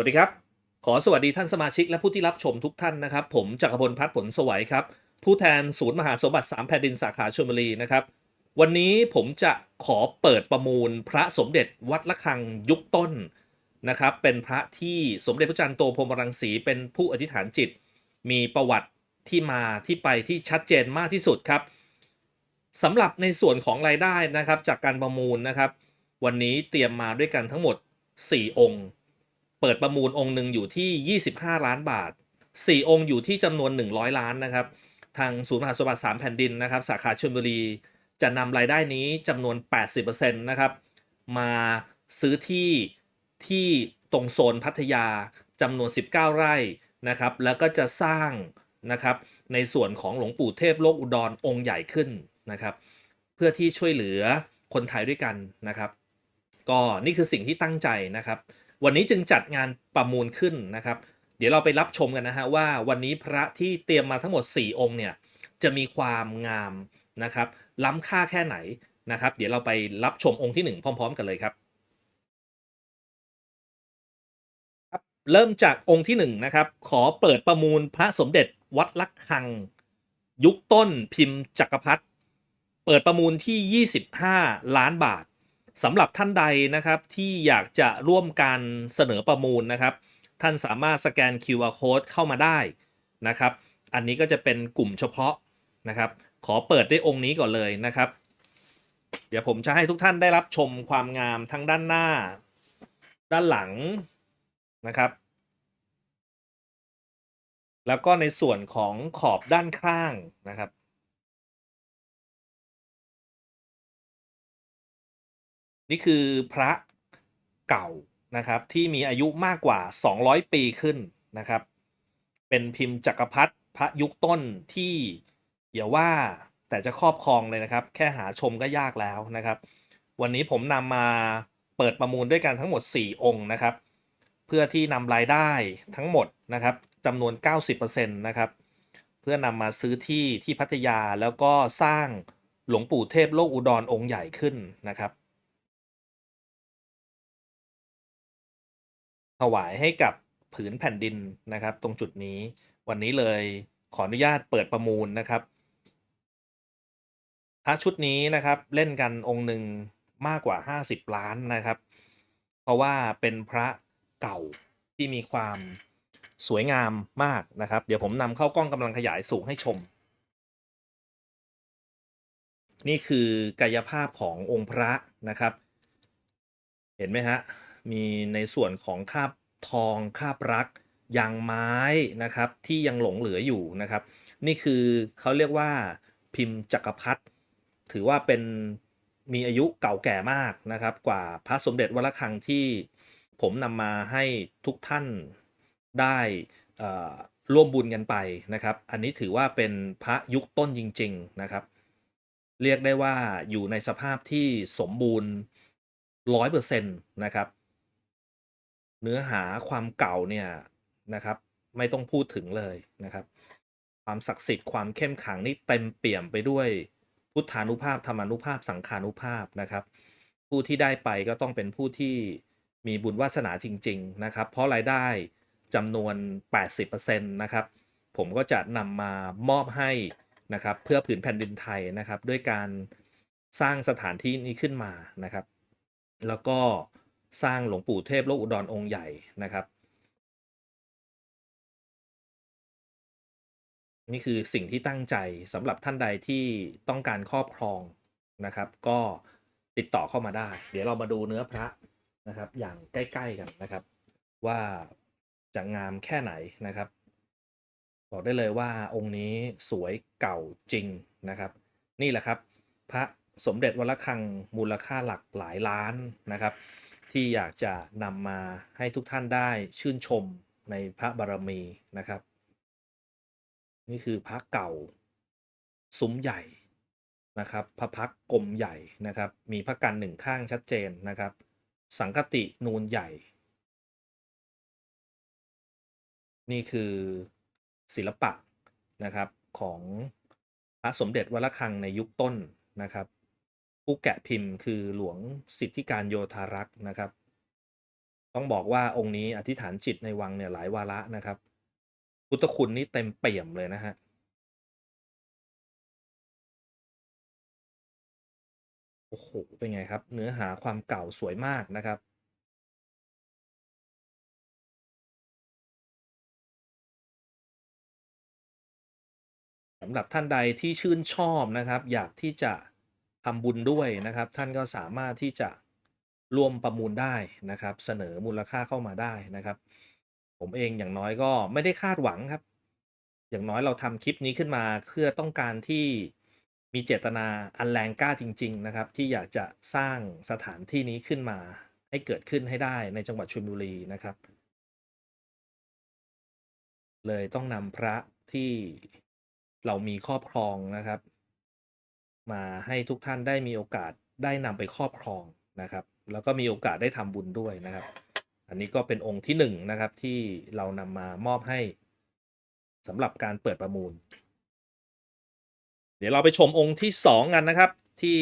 สวัสดีครับ ขอสวัสดีท่านสมาชิกและผู้ที่รับชมทุกท่านนะครับ ผมจักรพลพัฒน์ผลสวัยครับ ผู้แทนศูนย์มหาสมบัติ 3 แผ่นดินสาขาชลบุรีนะครับ วันนี้ผมจะขอเปิดประมูลพระสมเด็จวัดละคังยุคต้นนะครับ เป็นพระที่สมเด็จพระจันทร์โตพรมรังสีเป็นผู้อธิษฐานจิต มีประวัติที่มาที่ไปที่ชัดเจนมากที่สุดครับสำหรับในส่วนของรายได้นะครับจากการประมูลนะครับ วันนี้เตรียมมาด้วยกันทั้งหมด 4 องค์ เปิดประมูลองค์หนึ่งอยู่ที่ 25 ล้านบาท 4 องค์อยู่ที่จำนวน 100 ล้านนะครับ ทางศูนย์มหาสมบัติ3แผ่นดินนะครับ สาขาชลบุรี จะนำรายได้นี้จำนวน 80%นะครับ มาซื้อที่ที่ตรงโซนพัทยาจำนวน 19 ไร่นะครับ แล้วก็จะสร้างนะครับในส่วนของหลวงปู่เทพโลกอุดรองค์ใหญ่ขึ้นนะครับ เพื่อที่ช่วยเหลือคนไทยด้วยกันนะครับ ก็นี่คือสิ่งที่ตั้งใจนะครับ วันนี้จึงจัดงานประมูลขึ้นนะครับ เดี๋ยวเราไปรับชมกันนะฮะว่าวันนี้พระที่เตรียมมาทั้งหมด 4 องค์เนี่ยจะมีความงามนะครับ ล้ำค่าแค่ไหนนะครับ เดี๋ยวเราไปรับชมองค์ที่ 1 พร้อม ๆ กันเลยครับครับเริ่มจากองค์ที่1นะครับขอเปิดประมูลพระสมเด็จวัดลักคัง ยุคต้นพิมพ์จักรพรรดิเปิดประมูลที่ 25 ล้านบาท สำหรับท่านใดนะครับที่อยากจะร่วมการเสนอประมูลนะครับ ท่านสามารถสแกน QR code เข้ามาได้นะครับ อันนี้ก็จะเป็นกลุ่มเฉพาะนะครับ ขอเปิดด้วยองค์นี้ก่อนเลยนะครับ เดี๋ยวผมจะให้ทุกท่านได้รับชมความงามทั้งด้านหน้า ด้านหลังนะครับ แล้วก็ในส่วนของขอบด้านข้างนะครับ นี่คือพระเก่านะครับที่มีอายุมากกว่า 200 ปีขึ้นนะครับ เป็นพิมพ์จักรพรรดิพระยุคต้นที่อย่าว่าแต่จะครอบครองเลยนะครับ แค่หาชมก็ยากแล้วนะครับ วันนี้ผมนำมาเปิดประมูลด้วยกันทั้งหมด 4 องค์นะครับ เพื่อที่นำรายได้ทั้งหมดนะครับจำนวน 90%นะครับ เพื่อนำมาซื้อที่ที่พัทยาแล้วก็สร้างหลวงปู่เทพโลกอุดรองค์ใหญ่ขึ้นนะครับ ถวายให้กับผืนแผ่นดินนะครับ ตรงจุดนี้ วันนี้เลยขออนุญาตเปิดประมูลนะครับพระชุดนี้นะครับเล่นกันองค์หนึ่งมากกว่า 50 ล้านนะครับ เพราะว่าเป็นพระเก่าที่มีความสวยงามมากนะครับ เดี๋ยวผมนำเข้ากล้องกำลังขยายสูงให้ชม นี่คือกายภาพขององค์พระนะครับ เห็นไหมฮะ มีในส่วนของคาบทองคาบรักยางไม้นะครับที่ยังหลงเหลืออยู่นะครับ นี่คือเขาเรียกว่าพิมพ์จักรพรรดิถือว่าเป็นมีอายุเก่าแก่มากนะครับ กว่าพระสมเด็จวัดระฆังที่ผมนำมาให้ทุกท่านได้ร่วมบุญกันไปนะครับ อันนี้ถือว่าเป็นพระยุคต้นจริง ๆนะครับ เรียกได้ว่าอยู่ในสภาพที่สมบูรณ์ร้อยเปอร์เซ็นต์นะครับ เนื้อหาความเก่าเนี่ยนะครับ ไม่ต้องพูดถึงเลยนะครับ ความศักดิ์สิทธิ์ความเข้มขังนี่เต็มเปี่ยมไปด้วยพุทธานุภาพธรรมานุภาพสังขานุภาพนะครับ ผู้ที่ได้ไปก็ต้องเป็นผู้ที่มีบุญวาสนาจริง ๆ นะครับ เพราะรายได้จำนวน 80%นะครับ ผมก็จะนำมามอบให้นะครับ เพื่อผืนแผ่นดินไทยนะครับ ด้วยการสร้างสถานที่นี้ขึ้นมานะครับ แล้วก็ สร้างหลวงปู่เทพโลกอุดรองค์ใหญ่นะครับ นี่คือสิ่งที่ตั้งใจสำหรับท่านใดที่ต้องการครอบครองนะครับ ก็ติดต่อเข้ามาได้ เดี๋ยวเรามาดูเนื้อพระนะครับ อย่างใกล้ ๆกันนะครับ ว่าจะงามแค่ไหนนะครับ บอกได้เลยว่าองค์นี้สวยเก่าจริงนะครับ นี่แหละครับ พระสมเด็จวัดระฆังมูลค่าหลักหลายล้านนะครับ ที่อยากจะนำมาให้ทุกท่านได้ชื่นชมในพระบารมีนะครับ นี่คือพระเก่าซุ้มใหญ่นะครับ พระพักตร์กลมใหญ่นะครับ มีพระกันหนึ่งข้างชัดเจนนะครับ สังกตินูนใหญ่ นี่คือศิลปะนะครับของพระสมเด็จวัดระฆังในยุคต้นนะครับ ผู้แกะพิมพ์คือหลวงสิทธิการโยธารักษ์นะครับ ต้องบอกว่าองค์นี้อธิษฐานจิตในวังเนี่ยหลายวาระนะครับ พุทธคุณนี่เต็มเปี่ยมเลยนะฮะโอ้โห เป็นไงครับ เนื้อหาความเก่าสวยมากนะครับ สำหรับท่านใดที่ชื่นชอบนะครับ อยากที่จะ ทำบุญด้วยนะครับ ท่านก็สามารถที่จะร่วมประมูลได้นะครับ เสนอมูลค่าเข้ามาได้นะครับ ผมเองอย่างน้อยก็ไม่ได้คาดหวังครับ อย่างน้อยเราทำคลิปนี้ขึ้นมาเพื่อต้องการที่มีเจตนาอันแรงกล้าจริง ๆ นะครับ ที่อยากจะสร้างสถานที่นี้ขึ้นมา ให้เกิดขึ้นให้ได้ในจังหวัดชลบุรีนะครับ เลยต้องนำพระที่เรามีครอบครองนะครับ มาให้ทุกท่านได้มีโอกาสได้นำไปครอบครองนะครับ แล้วก็มีโอกาสได้ทำบุญด้วยนะครับ อันนี้ก็เป็นองค์ที่หนึ่งนะครับที่เรานำมามอบให้สำหรับการเปิดประมูล เดี๋ยวเราไปชมองค์ที่สองกันนะครับ ที่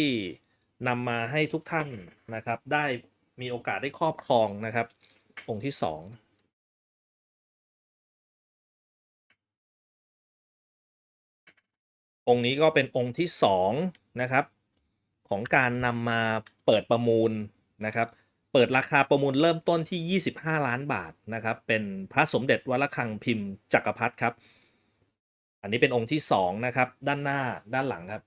นำมาให้ทุกท่านนะครับ ได้มีโอกาสได้ครอบครองนะครับ องค์ที่สอง องค์นี้ก็เป็นองค์ที่สองนะครับของการนำมาเปิดประมูลนะครับเปิดราคาประมูลเริ่มต้นที่ 25 ล้านบาทนะครับเป็นพระสมเด็จวัดระฆังพิมพ์จักรพรรดิครับ อันนี้เป็นองค์ที่สองนะครับด้านหน้าด้านหลังครับ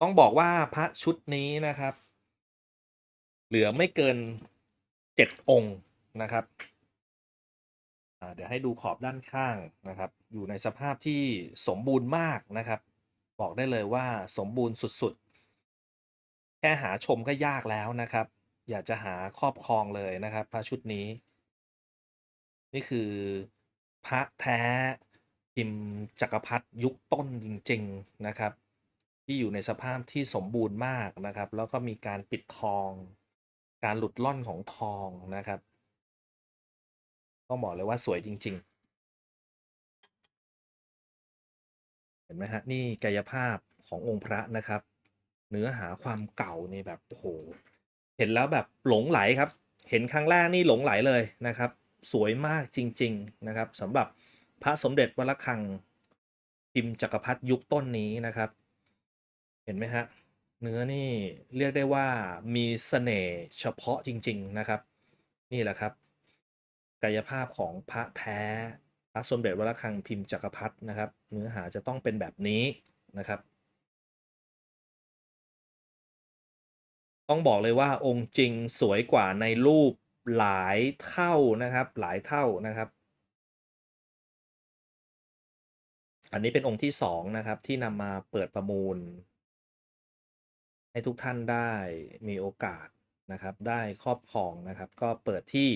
ต้องบอกว่าพระชุดนี้นะครับ เหลือไม่เกิน 7 องค์นะครับ เดี๋ยวให้ดูขอบด้านข้างนะครับ อยู่ในสภาพที่สมบูรณ์มากนะครับ บอกได้เลยว่าสมบูรณ์สุดๆ แค่หาชมก็ยากแล้วนะครับ อยากจะหาครอบครองเลยนะครับพระชุดนี้ นี่คือพระแท้พิมพ์จักรพรรดิยุคต้นจริง ๆนะครับ ที่อยู่ในสภาพที่สมบูรณ์มากนะครับ แล้วก็มีการปิดทอง การหลุดล่อนของทองนะครับ ต้องบอกเลยว่าสวยจริง ๆ เห็นไหมฮะ นี่กายภาพขององค์พระนะครับ เนื้อหาความเก่านี่แบบโหเห็นแล้วแบบหลงไหลครับ เห็นครั้งแรกนี่หลงไหลเลยนะครับ สวยมากจริง ๆนะครับสำหรับพระสมเด็จวัดระฆังพิมพ์จักรพรรดิยุคต้นนี้นะครับ เห็นไหมฮะเนื้อนี่เรียกได้ว่ามีเสน่ห์เฉพาะจริง ๆนะครับ นี่แหละครับ กายภาพของพระแท้พระสมเด็จวระฆังพิมพ์จักรพรรดินะครับ เนื้อหาจะต้องเป็นแบบนี้นะครับ ต้องบอกเลยว่าองค์จริงสวยกว่าในรูปหลายเท่านะครับ หลายเท่านะครับ อันนี้เป็นองค์ที่สองนะครับที่นำมาเปิดประมูล ให้ทุกท่านได้มีโอกาสนะครับ ได้ครอบครองนะครับ ก็เปิดที่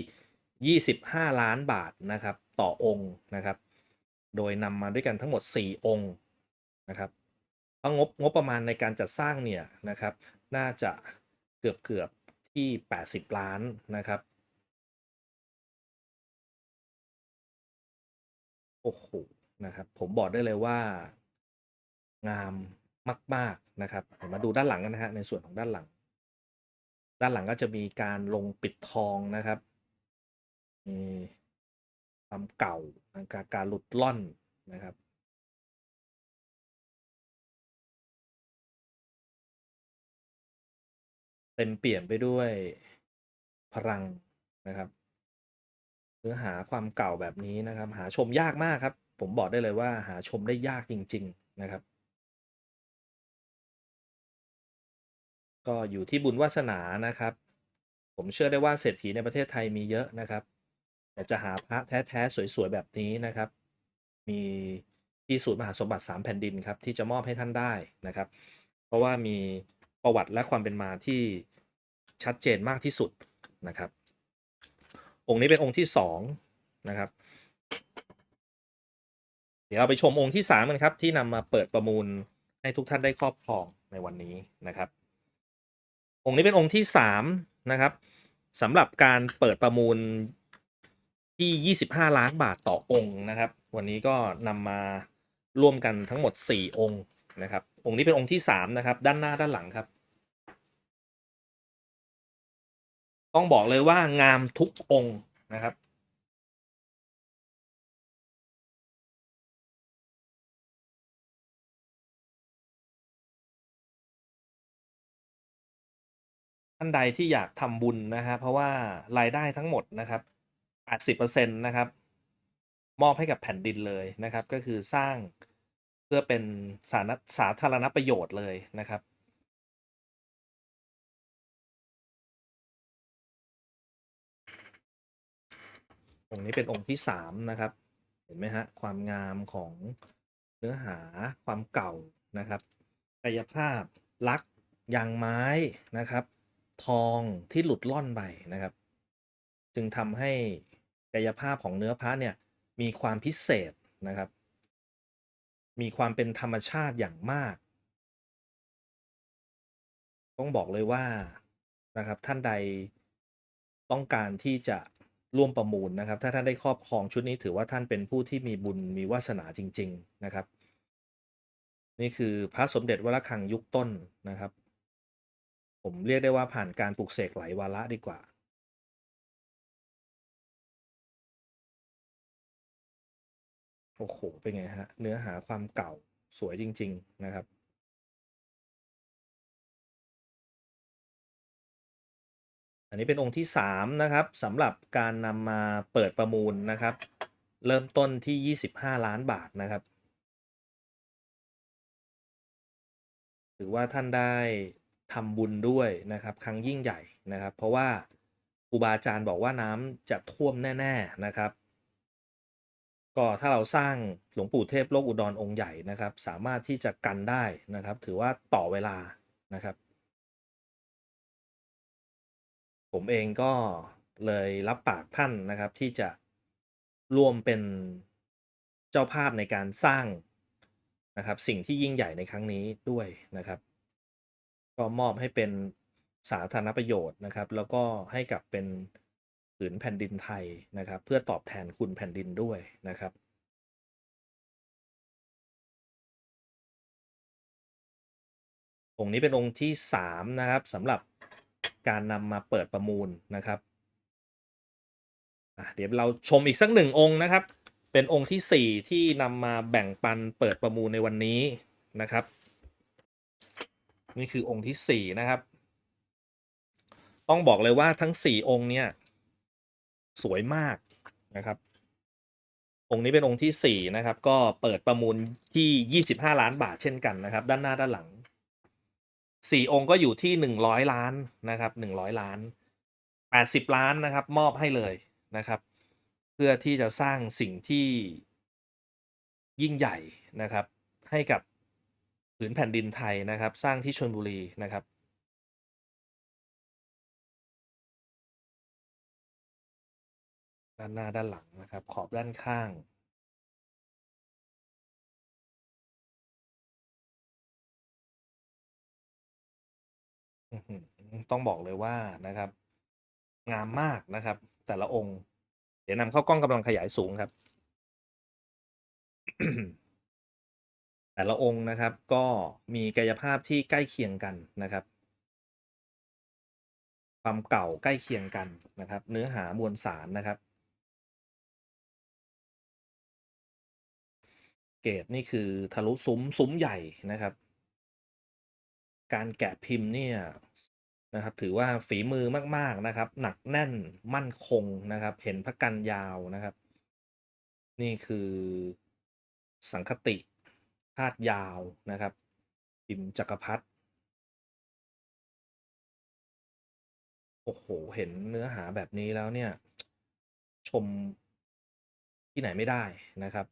25 ล้านบาทนะครับ ต่อองค์นะครับ โดยนำมาด้วยกันทั้งหมด 4 องค์นะครับเพราะงบงบประมาณในการจัดสร้างเนี่ยนะครับ น่าจะเกือบเกือบที่ 80 ล้านนะครับโอ้โหนะครับ ผมบอกได้เลยว่างามมาก ๆนะครับมาดูด้านหลังกันนะฮะในส่วนของด้านหลัง ด้านหลังก็จะมีการลงปิดทองนะครับ มีความเก่านะครับการหลุดล่อนนะครับเต็มเปี่ยมไปด้วยพลังนะครับเนื้อหาความเก่าแบบนี้นะครับ หาชมยากมากครับ ผมบอกได้เลยว่าหาชมได้ยากจริง ๆนะครับ ก็อยู่ที่บุญวาสนานะครับ ผมเชื่อได้ว่าเศรษฐีในประเทศไทยมีเยอะนะครับ แต่จะหาพระแท้ๆสวยๆแบบนี้นะครับ มีที่ศูนย์มหาสมบัติ 3 แผ่นดินครับที่จะมอบให้ท่านได้นะครับ เพราะว่ามีประวัติและความเป็นมาที่ชัดเจนมากที่สุดนะครับ องค์นี้เป็นองค์ที่สองนะครับ เดี๋ยวเราไปชมองค์ที่สามกันครับที่นำมาเปิดประมูลให้ทุกท่านได้ครอบครองในวันนี้นะครับ องค์นี้เป็นองค์ที่สามนะครับสำหรับการเปิดประมูล ที่ 25 ล้านบาทต่อองค์นะครับ วันนี้ก็นำมาร่วมกันทั้งหมด 4 องค์นะครับ องค์นี้เป็นองค์ที่ 3 นะครับ ด้านหน้าด้านหลังครับ ต้องบอกเลยว่างามทุกองค์นะครับท่านใดที่อยากทำบุญนะครับเพราะว่ารายได้ทั้งหมดนะครับ 80%นะครับ มอบให้กับแผ่นดินเลยนะครับ ก็คือสร้างเพื่อเป็นสารณสาธารณประโยชน์เลยนะครับองค์นี้เป็นองค์ที่สามนะครับ เห็นไหมฮะความงามของเนื้อหาความเก่านะครับกายภาพลักษณ์ยางไม้นะครับ ทองที่หลุดล่อนไปนะครับ จึงทำให้ กายภาพของเนื้อพระเนี่ยมีความพิเศษนะครับ มีความเป็นธรรมชาติอย่างมาก ต้องบอกเลยว่านะครับท่านใดต้องการที่จะร่วมประมูลนะครับ ถ้าท่านได้ครอบครองชุดนี้ถือว่าท่านเป็นผู้ที่มีบุญมีวาสนาจริง ๆนะครับ นี่คือพระสมเด็จวรคังยุคต้นนะครับ ผมเรียกได้ว่าผ่านการปลุกเสกหลายวาระดีกว่า โอ้โห เป็นไงฮะ เนื้อหาความเก่าสวยจริง ๆ นะครับ อันนี้เป็นองค์ที่ 3 นะครับสำหรับการนำมาเปิดประมูลนะครับ เริ่มต้นที่ 25 ล้านบาทนะครับถือว่าท่านได้ทำบุญด้วยนะครับ ครั้งยิ่งใหญ่นะครับ เพราะว่าครูบาอาจารย์บอกว่าน้ำจะท่วมแน่ ๆนะครับ ก็ถ้าเราสร้างหลวงปู่เทพโลกอุดรองค์ใหญ่นะครับ สามารถที่จะกันได้นะครับ ถือว่าต่อเวลานะครับ ผมเองก็เลยรับปากท่านนะครับที่จะร่วมเป็นเจ้าภาพในการสร้างนะครับ สิ่งที่ยิ่งใหญ่ในครั้งนี้ด้วยนะครับ ก็มอบให้เป็นสาธารณประโยชน์นะครับ แล้วก็ให้กับเป็น ผืนแผ่นดินไทยนะครับ เพื่อตอบแทนคุณแผ่นดินด้วยนะครับองค์นี้เป็นองค์ที่สามนะครับสำหรับการนำมาเปิดประมูลนะครับเดี๋ยวเราชมอีกสักหนึ่งองค์นะครับ เป็นองค์ที่สี่ที่นำมาแบ่งปันเปิดประมูลในวันนี้นะครับ นี่คือองค์ที่สี่นะครับ ต้องบอกเลยว่าทั้งสี่องค์เนี่ย สวยมากนะครับ องค์นี้เป็นองค์ที่สี่นะครับ ก็เปิดประมูลที่ 25 ล้านบาทเช่นกันนะครับ ด้านหน้าด้านหลังสี่องค์ก็อยู่ที่หนึ่งร้อยล้านนะครับหนึ่งร้อยล้านแปดสิบล้านนะครับ มอบให้เลยนะครับ เพื่อที่จะสร้างสิ่งที่ยิ่งใหญ่นะครับ ให้กับผืนแผ่นดินไทยนะครับ สร้างที่ชลบุรีนะครับ ด้านหน้าด้านหลังนะครับ ขอบด้านข้าง อื้อหือต้องบอกเลยว่านะครับ งามมากนะครับ แต่ละองค์ เดี๋ยวนำเข้ากล้องกำลังขยายสูงครับ แต่ละองค์นะครับ ก็มีกายภาพที่ใกล้เคียงกันนะครับ ความเก่าใกล้เคียงกันนะครับ เนื้อหามวลสารนะครับ เกรดนี่คือทะลุซุ้มซุ้มใหญ่นะครับ การแกะพิมพ์เนี่ยนะครับ ถือว่าฝีมือมากๆนะครับ หนักแน่นมั่นคงนะครับ เห็นพระกันยาวนะครับ นี่คือสังคติธาตุยาวนะครับพิมพ์จักรพรรดิโอ้โห เห็นเนื้อหาแบบนี้แล้วเนี่ย ชมที่ไหนไม่ได้นะครับ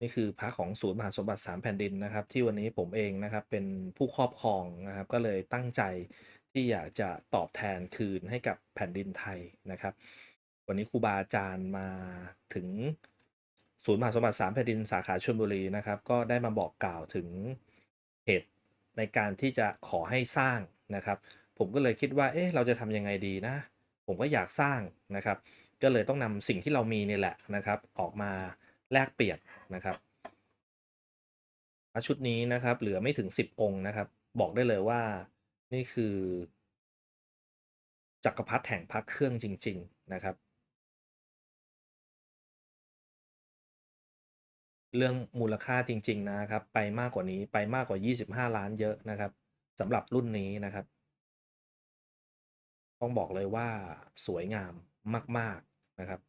นี่คือพระของศูนย์มหาสมบัติสามแผ่นดินนะครับ ที่วันนี้ผมเองนะครับเป็นผู้ครอบครองนะครับ ก็เลยตั้งใจที่อยากจะตอบแทนคืนให้กับแผ่นดินไทยนะครับ วันนี้ครูบาอาจารย์มาถึงศูนย์มหาสมบัติสามแผ่นดินสาขาชลบุรีนะครับ ก็ได้มาบอกกล่าวถึงเหตุในการที่จะขอให้สร้างนะครับ ผมก็เลยคิดว่าเอ๊ะเราจะทำยังไงดีนะ ผมก็อยากสร้างนะครับ ก็เลยต้องนำสิ่งที่เรามีนี่แหละนะครับ ออกมา แลกเปลี่ยนนะครับพระชุดนี้นะครับ เหลือไม่ถึง10องค์นะครับ บอกได้เลยว่านี่คือ จักรพรรดิแห่งพระเครื่องจริง ๆนะครับ เรื่องมูลค่าจริง ๆ นะครับ ไปมากกว่านี้ไปมากกว่า 25 ล้านเยอะนะครับสำหรับรุ่นนี้นะครับ ต้องบอกเลยว่าสวยงามมาก ๆนะครับ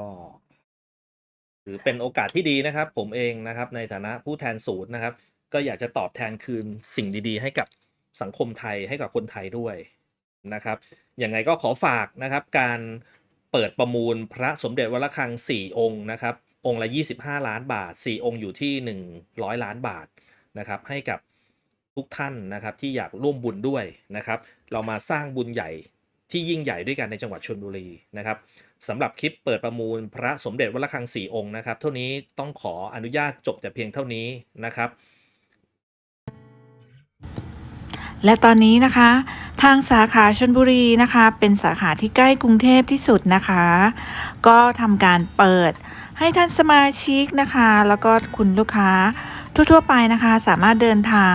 ก็ถือเป็นโอกาสที่ดีนะครับ ผมเองนะครับ ในฐานะผู้แทนศูนย์นะครับ ก็อยากจะตอบแทนคืนสิ่งดีๆ ให้กับสังคมไทยให้กับคนไทยด้วยนะครับยังไงก็ขอฝากนะครับ การเปิดประมูลพระสมเด็จวระฆัง 4 องค์นะครับ องค์ละ 25 ล้านบาท 4 องค์อยู่ที่ 100 ล้านบาทนะครับ ให้กับทุกท่านนะครับที่อยากร่วมบุญด้วยนะครับ เรามาสร้างบุญใหญ่ที่ยิ่งใหญ่ด้วยกันในจังหวัดชลบุรีนะครับ สำหรับคลิปเปิดประมูลพระสมเด็จวัดระฆัง4องค์นะครับ เท่านี้ต้องขออนุญาตจบแต่เพียงเท่านี้นะครับ และตอนนี้นะคะ ทางสาขาชนบุรีนะคะ เป็นสาขาที่ใกล้กรุงเทพที่สุดนะคะ ก็ทำการเปิดให้ท่านสมาชิกนะคะ แล้วก็คุณลูกค้าทั่วๆไปนะคะ สามารถเดินทาง